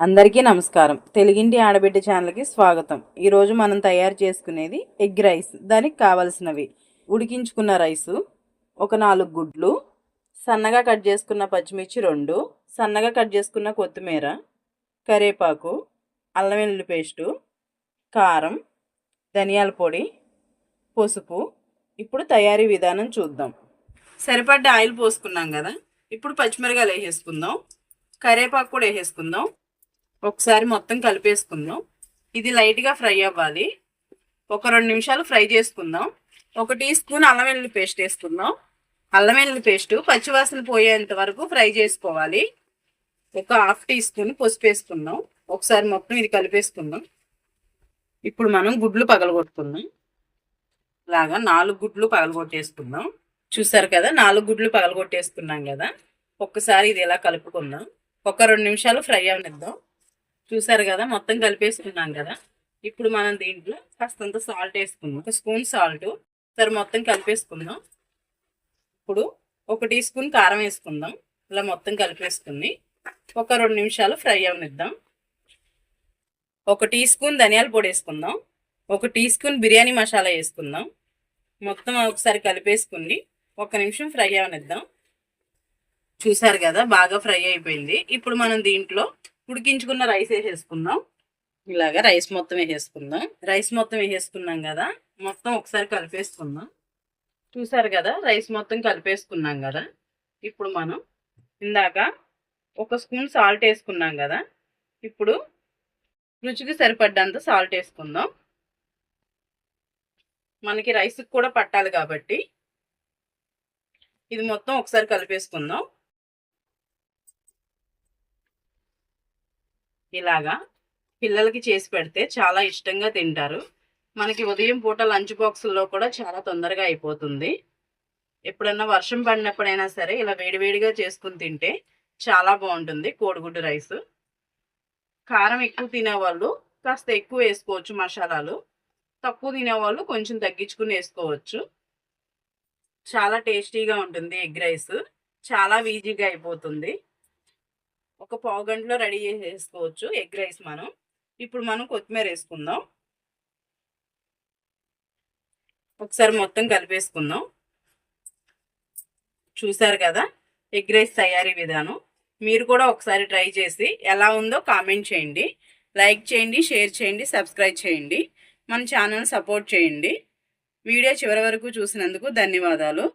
అందరికీ నమస్కారం. తెలుగింటి ఆడబిడ్డ ఛానల్కి స్వాగతం. ఈరోజు మనం తయారు చేసుకునేది ఎగ్ రైస్. దానికి కావలసినవి ఉడికించుకున్న రైసు ఒక నాలుగు గుడ్లు సన్నగా కట్ చేసుకున్న పచ్చిమిర్చి రెండు సన్నగా కట్ చేసుకున్న కొత్తిమీర కరేపాకు అల్లం వెల్లుల్లి పేస్టు కారం ధనియాల పొడి పసుపు. ఇప్పుడు తయారీ విధానం చూద్దాం. సరిపడ్డ ఆయిల్ పోసుకున్నాం కదా? ఇప్పుడు పచ్చిమిరకాయలు వేసేసుకుందాం. కరేపాకు కూడా వేసేసుకుందాం. ఒకసారి మొత్తం కలిపేసుకుందాం. ఇది లైట్గా ఫ్రై అవ్వాలి. ఒక రెండు నిమిషాలు ఫ్రై చేసుకుందాం. ఒక టీ స్పూన్ అల్లం వెల్లుల్లి పేస్ట్ వేసుకుందాం. అల్లం వెల్లుల్లి పేస్ట్ పచ్చివాసన పోయేంత వరకు ఫ్రై చేసుకోవాలి. ఒక హాఫ్ టీ స్పూన్ పసుపు వేసుకుందాం. ఒకసారి మొత్తం ఇది కలిపేసుకుందాం. ఇప్పుడు మనం గుడ్లు పగలగొట్టుకుందాం. లాగా నాలుగు గుడ్లు పగలగొట్టేసుకుందాం. చూసారు కదా నాలుగు గుడ్లు పగలగొట్టేసుకున్నాం కదా. ఒక్కసారి ఇది ఇలా కలుపుకుందాం. ఒక రెండు నిమిషాలు ఫ్రై అవనిద్దాం చూసారు కదా మొత్తం కలిపేసుకున్నాం కదా. ఇప్పుడు మనం దీంట్లో కాస్తంత సాల్ట్ వేసుకుందాం. ఒక స్పూన్ సాల్ట్ సరే మొత్తం కలిపేసుకుందాం. ఇప్పుడు ఒక టీ స్పూన్ కారం వేసుకుందాం. ఇలా మొత్తం కలిపేసుకుని ఒక రెండు నిమిషాలు ఫ్రై అవనిద్దాం. ఒక టీ స్పూన్ ధనియాల పొడి వేసుకుందాం. ఒక టీ స్పూన్ బిర్యానీ మసాలా వేసుకుందాం. మొత్తం ఒకసారి కలిపేసుకుని ఒక నిమిషం ఫ్రై అవనిద్దాం. చూసారు కదా బాగా ఫ్రై అయిపోయింది. ఇప్పుడు మనం దీంట్లో ఉడికించుకున్న రైస్ వేసేసుకుందాం. ఇలాగా రైస్ మొత్తం వేసేసుకుందాం. రైస్ మొత్తం వేసేసుకున్నాం కదా మొత్తం ఒకసారి కలిపేసుకుందాం. చూసారు కదా రైస్ మొత్తం కలిపేసుకున్నాం కదా. ఇప్పుడు మనం ఇందాక ఒక స్పూన్ సాల్ట్ వేసుకున్నాం కదా ఇప్పుడు రుచికి సరిపడ్డంత సాల్ట్ వేసుకుందాం. మనకి రైస్కి కూడా పట్టాలి కాబట్టి ఇది మొత్తం ఒకసారి కలిపేసుకుందాం. ఇలాగా పిల్లలకి చేసి పెడితే చాలా ఇష్టంగా తింటారు. మనకి ఉదయం పూట లంచ్ బాక్సుల్లో కూడా చాలా తొందరగా అయిపోతుంది. ఎప్పుడన్నా వర్షం పడినప్పుడైనా సరే ఇలా వేడివేడిగా చేసుకుని తింటే చాలా బాగుంటుంది కోడిగుడ్డు రైస్. కారం ఎక్కువ తినేవాళ్ళు కాస్త ఎక్కువ వేసుకోవచ్చు మసాలాలు. తక్కువ తినేవాళ్ళు కొంచెం తగ్గించుకుని వేసుకోవచ్చు. చాలా టేస్టీగా ఉంటుంది ఎగ్ రైస్. చాలా ఈజీగా అయిపోతుంది. ఒక పావు గంటలో రెడీ చేసేసుకోవచ్చు ఎగ్ రైస్ మనం. ఇప్పుడు మనం కొత్తిమీర వేసుకుందాం. ఒకసారి మొత్తం కలిపేసుకుందాం. చూసారు కదా? ఎగ్ రైస్ తయారీ విధానం. మీరు కూడా ఒకసారి ట్రై చేసి ఎలా ఉందో కామెంట్ చేయండి. లైక్ చేయండి షేర్ చేయండి సబ్స్క్రైబ్ చేయండి. మన ఛానల్ సపోర్ట్ చేయండి. వీడియో చివరి వరకు చూసినందుకు ధన్యవాదాలు.